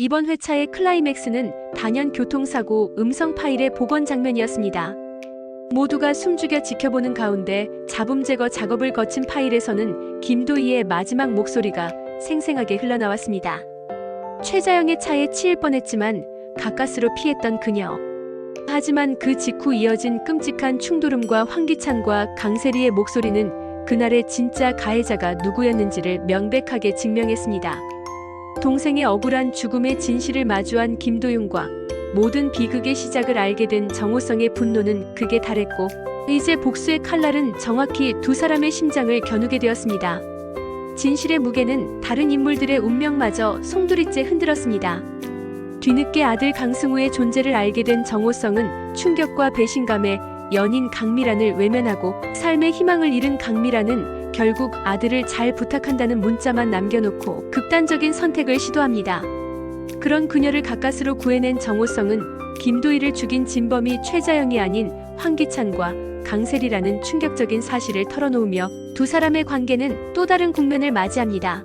이번 회차의 클라이맥스는 단연 교통사고 음성 파일의 복원 장면이었습니다. 모두가 숨죽여 지켜보는 가운데 잡음 제거 작업을 거친 파일에서는 김도희의 마지막 목소리가 생생하게 흘러나왔습니다. 최자영의 차에 치일 뻔했지만 가까스로 피했던 그녀. 하지만 그 직후 이어진 끔찍한 충돌음과 황기찬과 강세리의 목소리는 그날의 진짜 가해자가 누구였는지를 명백하게 증명했습니다. 동생의 억울한 죽음의 진실을 마주한 김도윤과 모든 비극의 시작을 알게 된 정호성의 분노는 극에 달했고 이제 복수의 칼날은 정확히 두 사람의 심장을 겨누게 되었습니다. 진실의 무게는 다른 인물들의 운명마저 송두리째 흔들었습니다. 뒤늦게 아들 강승우의 존재를 알게 된 정호성은 충격과 배신감에 연인 강미란을 외면하고 삶의 희망을 잃은 강미란은 결국 아들을 잘 부탁한다는 문자만 남겨놓고 극단적인 선택을 시도합니다. 그런 그녀를 가까스로 구해낸 정호성은 김도희를 죽인 진범이 최자영이 아닌 황기찬과 강세리라는 충격적인 사실을 털어놓으며 두 사람의 관계는 또 다른 국면을 맞이합니다.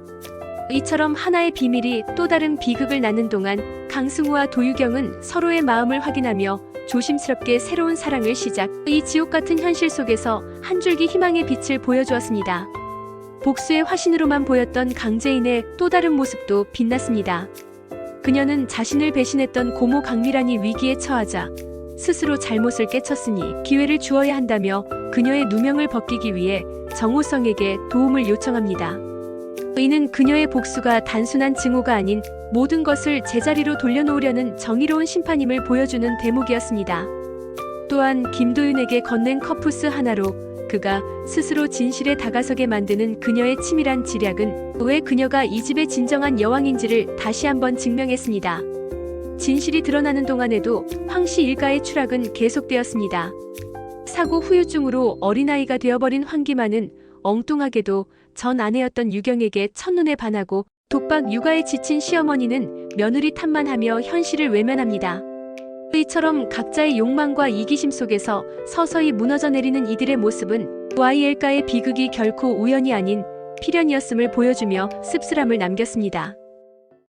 이처럼 하나의 비밀이 또 다른 비극을 낳는 동안 강승우와 도유경은 서로의 마음을 확인하며 조심스럽게 새로운 사랑을 시작. 이 지옥 같은 현실 속에서 한 줄기 희망의 빛을 보여주었습니다. 복수의 화신으로만 보였던 강재인의 또 다른 모습도 빛났습니다. 그녀는 자신을 배신했던 고모 강미란이 위기에 처하자 스스로 잘못을 깨쳤으니 기회를 주어야 한다며 그녀의 누명을 벗기기 위해 정호성에게 도움을 요청합니다. 이는 그녀의 복수가 단순한 증오가 아닌 모든 것을 제자리로 돌려놓으려는 정의로운 심판임을 보여주는 대목이었습니다. 또한 김도윤에게 건넨 커프스 하나로 그가 스스로 진실에 다가서게 만드는 그녀의 치밀한 지략은 왜 그녀가 이 집의 진정한 여왕인지를 다시 한번 증명했습니다. 진실이 드러나는 동안에도 황씨 일가의 추락은 계속되었습니다. 사고 후유증으로 어린아이가 되어버린 황기만은 엉뚱하게도 전 아내였던 유경에게 첫눈에 반하고 독박 육아에 지친 시어머니는 며느리 탓만 하며 현실을 외면합니다. 이처럼 각자의 욕망과 이기심 속에서 서서히 무너져 내리는 이들의 모습은 YL가의 비극이 결코 우연이 아닌 필연이었음을 보여주며 씁쓸함을 남겼습니다.